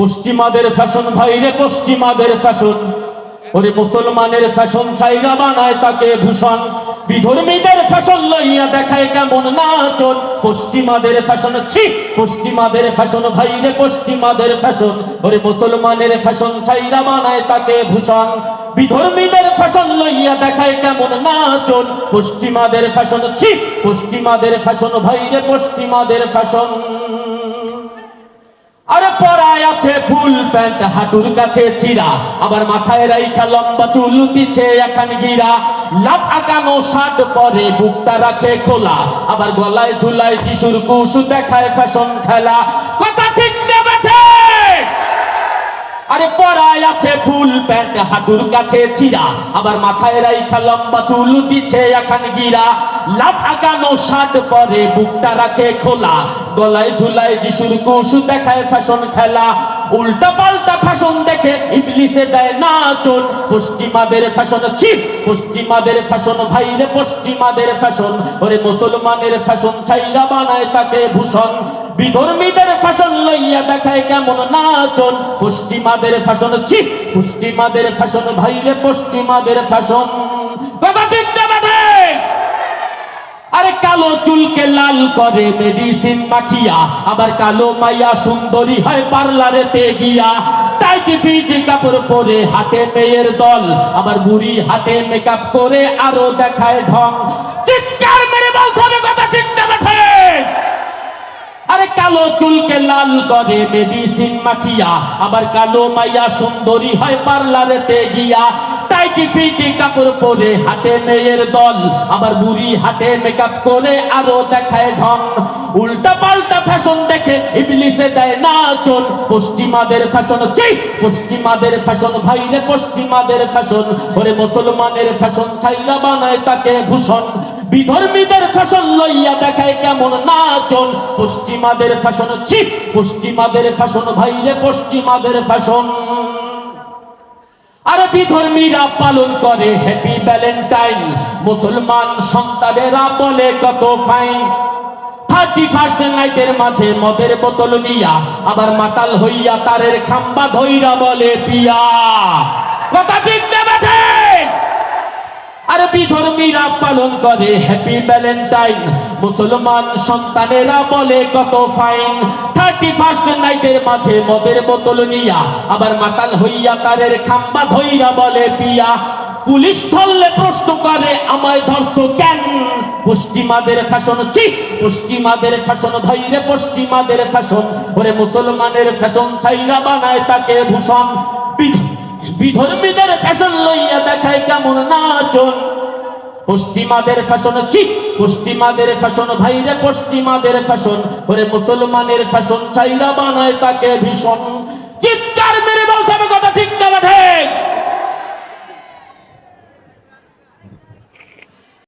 পশ্চিমাদের ফ্যাশন ভাইরে পশ্চিমাদের ফ্যাশন। ওরে মুসলমানের ফ্যাশন ছাইরা বানায় তাকে ভূষণ। বিধর্মীদের ফ্যাশন লইয়া দেখায় কেমন নাচন। পশ্চিমাদের ফ্যাশন, ছি, পশ্চিমাদের ফ্যাশন ভাইরে পশ্চিমাদের ফ্যাশন। ওরে মুসলমানের ফ্যাশন ছাইরা বানায় তাকে ভূষণ। বিধর্মীদের ফ্যাশন লইয়া দেখায় কেমন নাচন। পশ্চিমাদের ফ্যাশন, ছি, পশ্চিমাদের ফ্যাশন ভাইরে পশ্চিমাদের ফ্যাশন। আরে পরায় আছে ফুল প্যান্ট, হাঁটুর কাছে ছিড়া আবার মাথায় রাইখা লম্বা চুল দিছে এখান গিরা। লাভ আকানো শার্ট পরে বুকটা রাখে খোলা। আবার গলায় ঝুলায় যিশুর কুশু দেখায় ফ্যাশন খেলা কথা ঠিক নেবে ঠিক? আরে পরায় আছে ফুল প্যান্ট, হাঁটুর কাছে ছিঁড়া আবার মাথায় রাইখা লম্বা চুল দিছে এখান গিরা। পরে বুকটা রাখে খোলা। গলায় ঝুলায় যিশুর কুশু দেখায় ফ্যাশন খেলা। উল্টা পাল্টা ফ্যাশন দেখে ইবলিসে দেয় না নাচন পশ্চিমাদের ফ্যাশন, ছি, পশ্চিমাদের ফ্যাশন ভাইরে পশ্চিমাদের ফ্যাশন। ওরে মুসলমানের ফ্যাশন ছাইরা বানায় তাকে ভূষণ। বিধর্মীদের ফ্যাশন লইয়া দেখায় কেমন নাচন। পশ্চিমাদের ফ্যাশন ছি, পশ্চিমাদের ফ্যাশন ভাইরে পশ্চিমাদের বাদে? আরে কালো চুলকে লাল করে মেডিসিন মাখিয়া, আবার কালো মাইয়া সুন্দরী হয় পার্লারেতে গিয়া। টাইটি ফিটি কাপড় পরে হাতে মেয়ের দল, আবার বুড়ি হাতে মেকআপ করে আরও দেখায় ঢং। কালো চুলকে লাল করে মেডিসিন মাখিয়া, আবার কালো মাইয়া সুন্দরী হয় পার্লারেতে গিয়া। টাইটি ফিটি কাপড় পরে হাতে মেয়ের দল, আবার বুড়ি হাতে মেকআপ করে আরও দেখায় ঢং উল্টা পাল্টা ফ্যাশন দেখে ইবলিসে দেয় নাচন। পশ্চিমাদের ফ্যাশন ছি, পশ্চিমাদের ফ্যাশন ভাইরে পশ্চিমাদের ফ্যাশন ওরে মুসলমানের ফ্যাশন ছাইরা বানায় তাকে ভূষণ। বিধর্মীদের ফ্যাশন লইয়া দেখায় কেমন নাচন। পশ্চিমাদের ফ্যাশন ছি, পশ্চিমাদের ফ্যাশন ভাইরে পশ্চিমাদের ফ্যাশন আরে বিধর্মীরা পালন করে হ্যাপি ভ্যালেন্টাইন মুসলমান সন্তানেরা বলে কত ফাইন থার্টি ফার্স্ট নাইটের মাঝে মদের বোতল নিয়া, আবার মাতাল হইয়া তারের খাম্বা ধইরা বলে পিয়া। কথা ঠিক দেবে ঠিক? আর বিধর্মীরা পালন করে হ্যাপি ভ্যালেন্টাইন মুসলমান সন্তানেরা বলে, কত ফাইন থার্টি ফার্স্ট নাইটের মাঝে মদের বোতল নিয়া, আবার মাতাল হইয়া তারের খাম্বা ধইরা বলে, পিয়া, পুলিশ ধরলে প্রশ্ন করে, আমায় ধরছো কেন? পশ্চিমাদের ফ্যাশন ছি, পশ্চিমাদের ফ্যাশন ভাইরে পশ্চিমাদের ফ্যাশন ওরে মুসলমানের ফ্যাশন ছাইরা বানায় তাকে ভূষণ। বিধর্মীদের ফ্যাশন লইয়া দেখায় কেমন পশ্চিমাদের ফ্যাশন ছি, পশ্চিমাদের ফ্যাশন ভাইরে পশ্চিমাদের ফ্যাশন। ওরে মুসলমানের ফ্যাশন চাইরা বানায় তাকে ভীষণ। চিত্ত